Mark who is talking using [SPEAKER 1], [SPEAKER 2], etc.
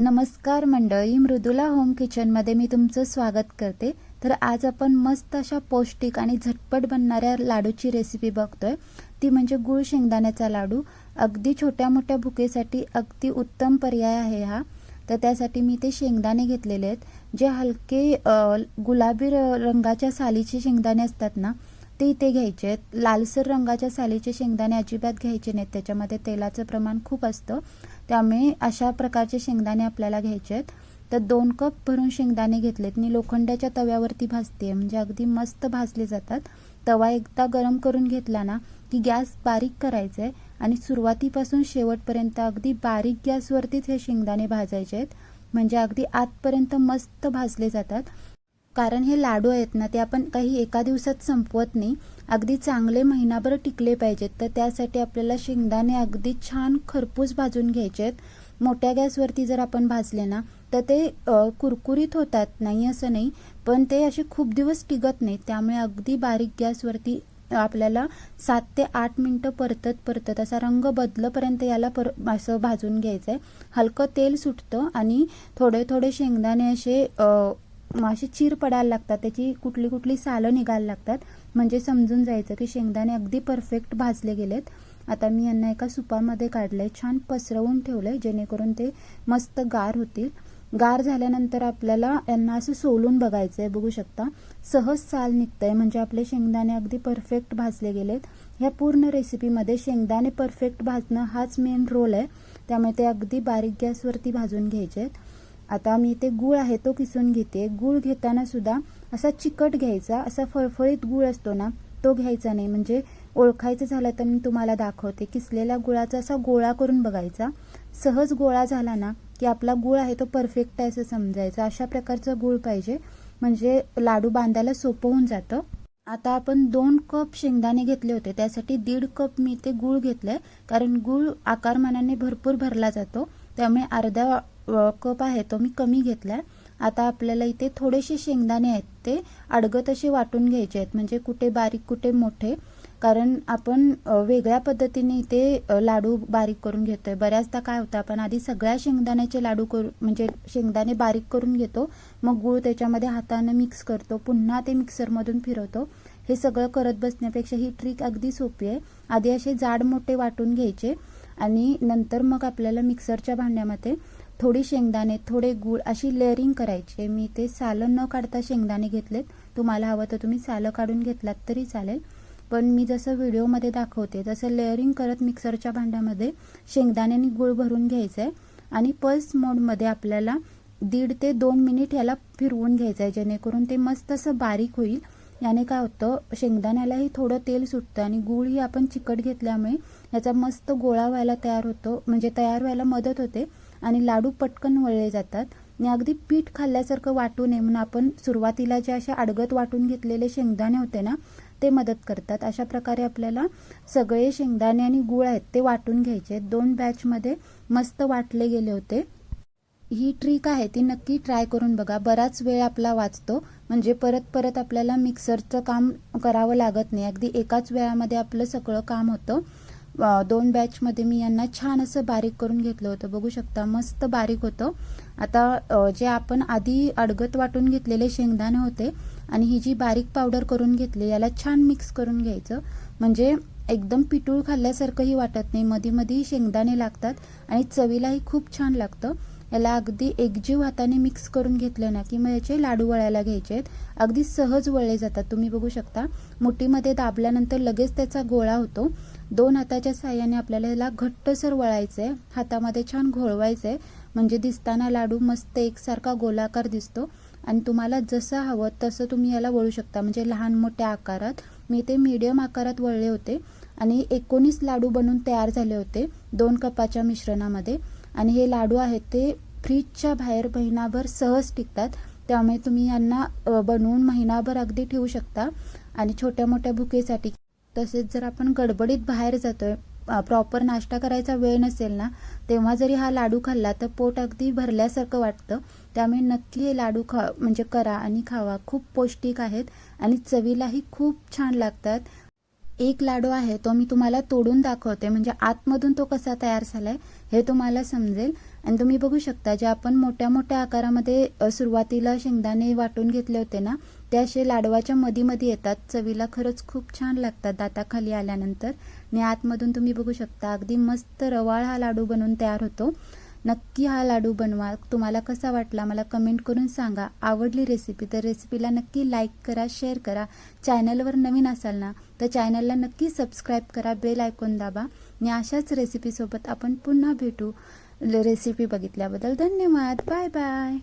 [SPEAKER 1] नमस्कार मंडळी मृदुला होम किचनमध्ये मी तुमचं स्वागत करते. तर आज आपण मस्त अशा पौष्टिक आणि झटपट बनणाऱ्या लाडूची रेसिपी बघतोय. ती म्हणजे गुळ शेंगदाण्याचा लाडू. अगदी छोट्या मोठ्या भुकेसाठी अगदी उत्तम पर्याय आहे हा. तर त्यासाठी मी ते शेंगदाणे घेतलेले आहेत. जे हलके गुलाबी रंगाच्या सालीचे शेंगदाणे असतात ना ते इथे घ्यायचे आहेत. लालसर रंगाच्या सालीचे शेंगदाणे अजिबात घ्यायचे नाहीत. त्याच्यामध्ये तेलाचं प्रमाण खूप असतं. त्यामुळे अशा प्रकारचे शेंगदाणे आपल्याला घ्यायचे आहेत. तर दोन कप भरून शेंगदाणे घेतलेत. मी लोखंडाच्या तव्यावरती भाजते म्हणजे अगदी मस्त भाजले जातात. तवा एकदा गरम करून घेतला ना की गॅस बारीक करायचा आहे आणि सुरुवातीपासून शेवटपर्यंत अगदी बारीक गॅसवरतीच हे शेंगदाणे भाजायचे आहेत. म्हणजे अगदी आतपर्यंत मस्त भाजले जातात. कारण हे लाडू आहेत ना ते आपण काही एका दिवसात संपवत नाही. अगदी चांगले महिनाभर टिकले पाहिजेत. तर त्यासाठी आपल्याला शेंगदाणे अगदी छान खरपूस भाजून घ्यायचे आहेत. मोठ्या गॅसवरती जर आपण भाजले ना तर ते कुरकुरीत होतात. नाही असं नाही पण ते असे खूप दिवस टिकत नाहीत त्यामुळे अगदी बारीक गॅसवरती आपल्याला सात ते आठ मिनटं परतत परतत असा रंग बदलपर्यंत याला पर असं भाजून घ्यायचं आहे हलकं तेल सुटतं आणि थोडे थोडे शेंगदाणे असे अशी चीर पडायला लागतात त्याची कुठली कुठली सालं निघायला लागतात. म्हणजे समजून जायचं की शेंगदाणे अगदी परफेक्ट भाजले गेलेत. आता मी यांना एका सुपामध्ये काढलंय छान पसरवून ठेवलंय जेणेकरून ते मस्त गार होतील. गार झाल्यानंतर आपल्याला यांना असं सोलून बघायचं आहे बघू शकता. सहज साल निघतंय म्हणजे आपले शेंगदाणे अगदी परफेक्ट भाजले गेलेत. ह्या पूर्ण रेसिपीमध्ये शेंगदाणे परफेक्ट भाजणं हाच मेन रोल आहे. त्यामुळे ते अगदी बारीक गॅसवरती भाजून घ्यायचे आहेत आता मी ते गूळ आहे तो किसून घेते. गूळ घेताना सुद्धा असा चिकट घ्यायचा असा फळफळीत गूळ असतो ना तो घ्यायचा नाही. म्हणजे ओळखायचं झालं तर मी तुम्हाला दाखवते. किसलेल्या गुळाचा असा गोळा करून बघायचा. सहज गोळा झाला ना की आपला गूळ आहे तो परफेक्ट आहे असं समजायचं. अशा प्रकारचा गूळ पाहिजे. म्हणजे लाडू बांधायला सोपं होऊन जातं. आता आपण दोन कप शेंगदाणे घेतले होते. त्यासाठी दीड कप मी ते गूळ घेतलंय. कारण गूळ आकारमानाने भरपूर भरला जातो. त्यामुळे अर्धा कप आहे तो मी कमी घेतला आता आपल्याला इथे थोडेसे शेंगदाणे आहेत ते अडगत असे वाटून घ्यायचे आहेत. म्हणजे कुठे बारीक कुठे मोठे. कारण आपण वेगळ्या पद्धतीने इथे लाडू बारीक करून घेतोय. बऱ्याचदा काय होतं आपण आधी सगळ्या शेंगदाण्याचे लाडू करू म्हणजे शेंगदाणे बारीक करून घेतो. मग गूळ त्याच्यामध्ये हातानं मिक्स करतो. पुन्हा ते मिक्सरमधून फिरवतो. हे सगळं करत बसण्यापेक्षा ही ट्रिक अगदी सोपी आहे. आधी असे जाड मोठे वाटून घ्यायचे. आणि नंतर मग आपल्याला मिक्सरच्या भांड्यामध्ये थोडी शेंगदाणे थोडे गूळ अशी लेअरिंग करायची. मी ते सालं न काढता शेंगदाणे घेतलेत. तुम्हाला हवं तर तुम्ही सालं काढून घेतलात तरी चालेल. पण मी जसं व्हिडिओमध्ये दाखवते तसं लेअरिंग करत मिक्सरच्या भांड्यामध्ये शेंगदाण्याने गूळ भरून घ्यायचं आहे आणि पल्स मोडमध्ये आपल्याला दीड ते दोन मिनिट ह्याला फिरवून घ्यायचं आहे जेणेकरून ते मस्त असं बारीक होईल. याने काय होतं शेंगदाण्यालाही थोडं तेल सुटतं आणि गूळही आपण चिकट घेतल्यामुळे याचा मस्त गोळा व्हायला तयार होतो म्हणजे तयार व्हायला मदत होते आणि लाडू पटकन वळले जातात. आणि अगदी पीठ खाल्ल्यासारखं वाटू नये म्हणून आपण सुरुवातीला जे असे अडगत वाटून घेतलेले शेंगदाणे होते ना ते मदत करतात. अशा प्रकारे आपल्याला सगळे शेंगदाणे आणि गूळ आहेत ते वाटून घ्यायचे. दोन बॅचमध्ये मस्त वाटले गेले होते. ही ट्रिक आहे ती नक्की ट्राय करून बघा. बराच वेळ आपला वाचतो. म्हणजे परत परत आपल्याला मिक्सरचं काम करावं लागत नाही. अगदी एकाच वेळामध्ये आपलं सगळं काम होतं. दोन बॅचमध्ये मी यांना छान असं बारीक करून घेतलं होतं. बघू शकता मस्त बारीक होतं. आता जे आपण आधी अडगत वाटून घेतलेले शेंगदाणे होते आणि ही जी बारीक पावडर करून घेतली याला छान मिक्स करून घ्यायचं. म्हणजे एकदम पिटूळ खाल्ल्यासारखंही वाटत नाही. मध्ये मध्ये शेंगदाणे लागतात आणि चवीलाही खूप छान लागतं. याला अगदी एकजीव हाताने मिक्स करून घेतलं ना की मग याचे लाडू वळायला घ्यायचे आहेत. अगदी सहज वळले जातात. तुम्ही बघू शकता मुठीमध्ये दाबल्यानंतर लगेच त्याचा गोळा होतो. दोन हाताच्या साह्याने आपल्याला याला घट्टसर वळायचं आहे हातामध्ये छान घोळवायचं आहे म्हणजे दिसताना लाडू मस्त एकसारखा गोलाकार दिसतो. आणि तुम्हाला जसं हवं तसं तुम्ही याला वळू शकता. म्हणजे लहान मोठ्या आकारात. मी ते मीडियम आकारात वळले होते. आणि एकोणीस लाडू बनून तयार झाले होते. दोन कपाच्या मिश्रणामध्ये. आणि हे लाडू आहेत ते फ्रीजच्या बाहेर महिनाभर सहज टिकतात. त्यामुळे तुम्ही यांना बनवून महिनाभर अगदी ठेवू शकता. आणि छोट्या मोठ्या भुकेसाठी तसेच जर आपण गडबडीत बाहेर जातोय प्रॉपर नाश्ता करायचा वेळ नसेल ना तेव्हा जरी हा लाडू खाल्ला तर पोट अगदी भरल्यासारखं वाटतं. त्यामुळे नक्की हे लाडू खा म्हणजे करा आणि खावा. खूप पौष्टिक आहेत आणि चवीलाही खूप छान लागतात. एक लाडू आहे तो मी तुम्हाला तोडून दाखवते. म्हणजे आतमधून तो कसा तयार झालाय हे तुम्हाला समजेल. आणि तुम्ही बघू शकता जे आपण मोठ्या मोठ्या आकारामध्ये सुरुवातीला शेंगदाणे वाटून घेतले होते ना ते असे लाडवाच्या मधीमध्ये येतात. चवीला खरंच खूप छान लागतात दाताखाली आल्यानंतर. आणि आतमधून तुम्ही बघू शकता अगदी मस्त रवाळ हा लाडू बनवून तयार होतो. नक्की हा लाडू बनवा. तुम्हाला कसा वाटला मला कमेंट करून सांगा. आवडली रेसिपी तर रेसिपीला नक्की लाईक करा शेअर करा. चॅनलवर नवीन असाल ना तर चॅनलला नक्की सबस्क्राईब करा बेल आयकॉन दाबा. आणि अशाच रेसिपीसोबत आपण पुन्हा भेटू. रेसिपी बघितल्याबद्दल धन्यवाद. Bye bye